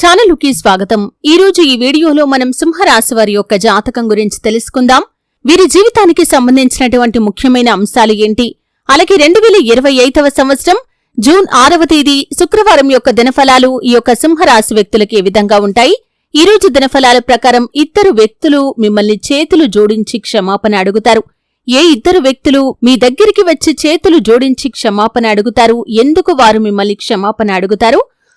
ఛానలుకి స్వాగతం. ఈ రోజు ఈ వీడియోలో మనం సింహరాశి వారి యొక్క జాతకం గురించి తెలుసుకుందాం. వీరి జీవితానికి సంబంధించినటువంటి ముఖ్యమైన అంశాలు ఏంటి? అలాగే రెండు వేల ఇరవై ఐదవ సంవత్సరం జూన్ ఆరవ తేదీ శుక్రవారం యొక్క దినఫలాలు ఈ యొక్క సింహరాశి వ్యక్తులకి ఏ విధంగా ఉంటాయి? ఈ రోజు దినఫలాల ప్రకారం ఇద్దరు వ్యక్తులు మిమ్మల్ని చేతులు జోడించి క్షమాపణ అడుగుతారు. ఏ ఇద్దరు వ్యక్తులు మీ దగ్గరికి వచ్చి చేతులు జోడించి క్షమాపణ అడుగుతారు? ఎందుకు వారు మిమ్మల్ని క్షమాపణ అడుగుతారు?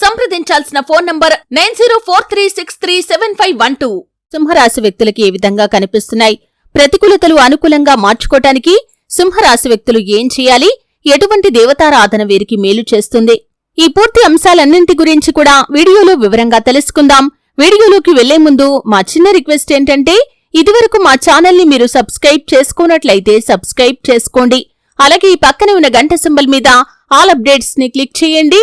సంప్రదించాల్సిన phone number nine zero four three six three seven five one two. సింహరాశి వ్యక్తులకి ఏ విధంగా కనిపిస్తున్నాయి? ప్రతికూలతలు అనుకూలంగా మార్చుకోటానికి సింహరాశి వ్యక్తులు ఏం చేయాలి? ఎటువంటి దేవతారాధన వీరికి మేలు చేస్తుంది? ఈ పూర్తి అంశాలన్నింటి గురించి కూడా వీడియోలో వివరంగా తెలుసుకుందాం. వీడియోలోకి వెళ్ళే ముందు మా చిన్న రిక్వెస్ట్ ఏంటంటే ఇదివరకు మా ఛానల్ని మీరు సబ్స్క్రైబ్ చేసుకున్నట్లయితే సబ్స్క్రైబ్ చేసుకోండి. అలాగే ఈ పక్కనే ఉన్న గంట సింబల్ మీద ఆల్ అప్డేట్స్ని క్లిక్ చేయండి.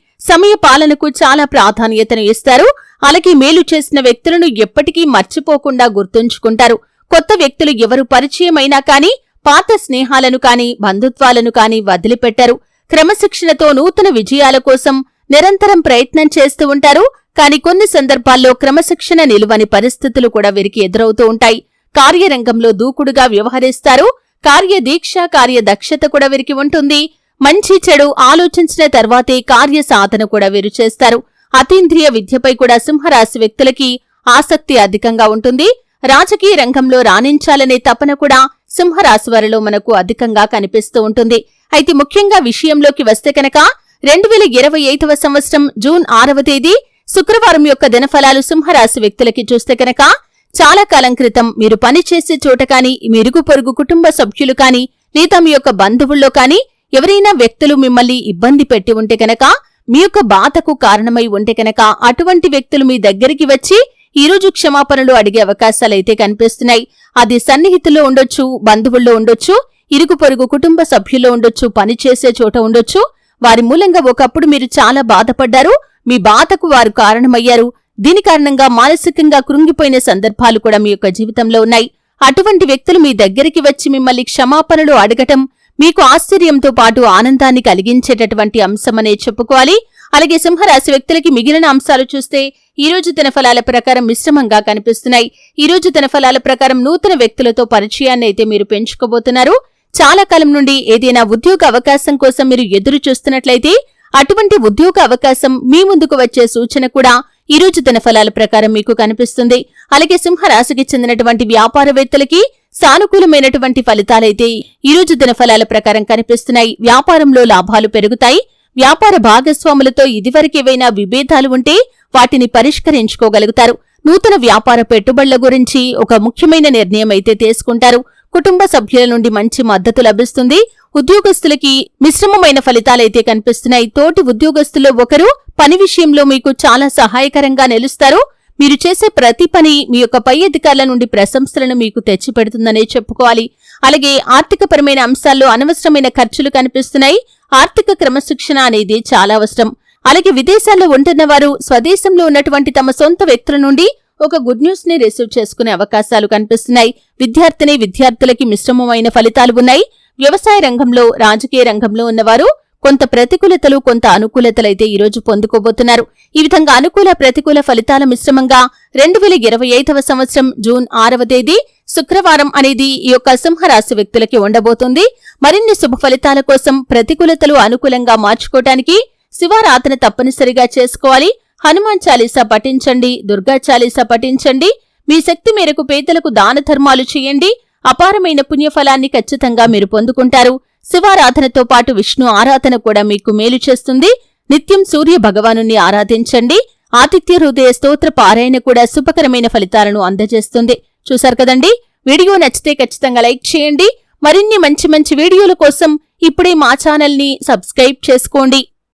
సమయ పాలనకు చాలా ప్రాధాన్యతను ఇస్తారు. అలాగే మేలు చేసిన వ్యక్తులను ఎప్పటికీ మర్చిపోకుండా గుర్తుంచుకుంటారు. కొత్త వ్యక్తులు ఎవరు పరిచయమైనా కాని పాత స్నేహాలను కాని బంధుత్వాలను కాని వదిలిపెట్టారు. క్రమశిక్షణతో నూతన విజయాల కోసం నిరంతరం ప్రయత్నం చేస్తూ ఉంటారు. కాని కొన్ని సందర్భాల్లో క్రమశిక్షణ నిలువని పరిస్థితులు కూడా వీరికి ఎదురవుతూ ఉంటాయి. కార్యరంగంలో దూకుడుగా వ్యవహరిస్తారు. కార్యదీక్ష కార్యదక్షత కూడా వీరికి ఉంటుంది. మంచి చెడు ఆలోచించిన తర్వాతే కార్య సాధన కూడా వీరు చేస్తారు. అతీంద్రియ విద్యపై కూడా సింహరాశి వ్యక్తులకి ఆసక్తి అధికంగా ఉంటుంది. రాజకీయ రంగంలో రాణించాలనే తపన కూడా సింహరాశి వారిలో మనకు అధికంగా కనిపిస్తూ ఉంటుంది. అయితే ముఖ్యంగా విషయంలోకి వస్తే కనుక రెండు వేల ఇరవై ఐదవ సంవత్సరం జూన్ ఆరవ తేదీ శుక్రవారం యొక్క దినఫలాలు సింహరాశి వ్యక్తులకి చూస్తే కనుక చాలా కాలం క్రితం మీరు పనిచేసే చోట కానీ మీ ఇరుగు పొరుగు కుటుంబ సభ్యులు కానీ లేదా మీ యొక్క బంధువుల్లో కానీ ఎవరైనా వ్యక్తులు మిమ్మల్ని ఇబ్బంది పెట్టి ఉంటే కనుక మీ యొక్క బాధకు కారణమై ఉంటే కనుక అటువంటి వ్యక్తులు మీ దగ్గరికి వచ్చి ఈ రోజు క్షమాపణలు అడిగే అవకాశాలైతే కనిపిస్తున్నాయి. అది సన్నిహితుల్లో ఉండొచ్చు బంధువుల్లో ఉండొచ్చు ఇరుగు పొరుగు కుటుంబ సభ్యుల్లో ఉండొచ్చు పనిచేసే చోట ఉండొచ్చు. వారి మూలంగా ఒకప్పుడు మీరు చాలా బాధపడ్డారు మీ బాధకు వారు కారణమయ్యారు. దీని కారణంగా మానసికంగా కృంగిపోయిన సందర్భాలు కూడా మీ యొక్క జీవితంలో ఉన్నాయి. అటువంటి వ్యక్తులు మీ దగ్గరికి వచ్చి మిమ్మల్ని క్షమాపణలు అడగటం మీకు ఆశ్చర్యంతో పాటు ఆనందాన్ని కలిగించేటటువంటి అంశమనే చెప్పుకోవాలి. అలాగే సింహరాశి వ్యక్తులకి మిగిలిన అంశాలు చూస్తే ఈ రోజు తన ఫలాల ప్రకారం మిశ్రమంగా కనిపిస్తున్నాయి. ఈ రోజు తన ఫలాల ప్రకారం నూతన వ్యక్తులతో పరిచయాన్ని అయితే మీరు పెంచుకోబోతున్నారు. చాలా కాలం నుండి ఏదైనా ఉద్యోగ అవకాశం కోసం మీరు ఎదురు చూస్తున్నట్లయితే అటువంటి ఉద్యోగ అవకాశం మీ ముందుకు వచ్చే సూచన కూడా ఈ రోజు తన ఫలాల ప్రకారం మీకు కనిపిస్తుంది. అలాగే సింహరాశికి చెందినటువంటి వ్యాపారవేత్తలకి సానుకూలమైనటువంటి ఫలితాలైతే ఈ రోజు ప్రకారం కనిపిస్తున్నాయి. వ్యాపారంలో లాభాలు పెరుగుతాయి. వ్యాపార భాగస్వాములతో ఇదివరకేవైనా విభేదాలు ఉంటే వాటిని పరిష్కరించుకోగలుగుతారు. నూతన వ్యాపార పెట్టుబడుల గురించి ఒక ముఖ్యమైన నిర్ణయం అయితే తీసుకుంటారు. కుటుంబ సభ్యుల నుండి మంచి మద్దతు లభిస్తుంది. ఉద్యోగస్తులకి మిశ్రమమైన ఫలితాలైతే కనిపిస్తున్నాయి. తోటి ఉద్యోగస్తుల్లో ఒకరు పని విషయంలో మీకు చాలా సహాయకరంగా నిలుస్తారు. మీరు చేసే ప్రతి పని మీ యొక్క పై అధికారుల నుండి ప్రశంసలను మీకు తెచ్చిపెడుతుందనే చెప్పుకోవాలి. అలాగే ఆర్థికపరమైన అంశాల్లో అనవసరమైన ఖర్చులు కనిపిస్తున్నాయి. ఆర్థిక క్రమశిక్షణ అనేది చాలా అవసరం. అలాగే విదేశాల్లో ఉంటున్న వారు స్వదేశంలో ఉన్నటువంటి తమ సొంత వ్యక్తుల నుండి ఒక గుడ్ న్యూస్ని రిసీవ్ చేసుకునే అవకాశాలు కనిపిస్తున్నాయి. విద్యార్థిని విద్యార్థులకి మిశ్రమమైన ఫలితాలు ఉన్నాయి. వ్యవసాయ రంగంలో రాజకీయ రంగంలో ఉన్నవారు కొంత ప్రతికూలతలు కొంత అనుకూలతలైతే ఈ రోజు పొందుకోబోతున్నారు. ఈ విధంగా అనుకూల ప్రతికూల ఫలితాల మిశ్రమంగా రెండు వేల ఇరవై ఐదవ సంవత్సరం జూన్ ఆరవ తేదీ శుక్రవారం అనేది ఈ యొక్క సింహరాశి వ్యక్తులకి ఉండబోతుంది. మరిన్ని శుభ ఫలితాల కోసం ప్రతికూలతలు అనుకూలంగా మార్చుకోవటానికి శివారాధన తప్పనిసరిగా చేసుకోవాలి. హనుమాన్ చాలీసా పఠించండి దుర్గా చాలీసా పఠించండి. మీ శక్తి మేరకు పేదలకు దాన ధర్మాలు చేయండి. అపారమైన పుణ్యఫలాన్ని ఖచ్చితంగా మీరు పొందుకుంటారు. శివారాధనతో పాటు విష్ణు ఆరాధన కూడా మీకు మేలు చేస్తుంది. నిత్యం సూర్య భగవానుణ్ణి ఆరాధించండి. ఆతిథ్య హృదయ స్తోత్ర పారాయణ కూడా శుభకరమైన ఫలితాలను అందజేస్తుంది. చూశారు కదండి? వీడియో నచ్చితే ఖచ్చితంగా లైక్ చేయండి. మరిన్ని మంచి మంచి వీడియోల కోసం ఇప్పుడే మా ఛానల్ని సబ్స్క్రైబ్ చేసుకోండి.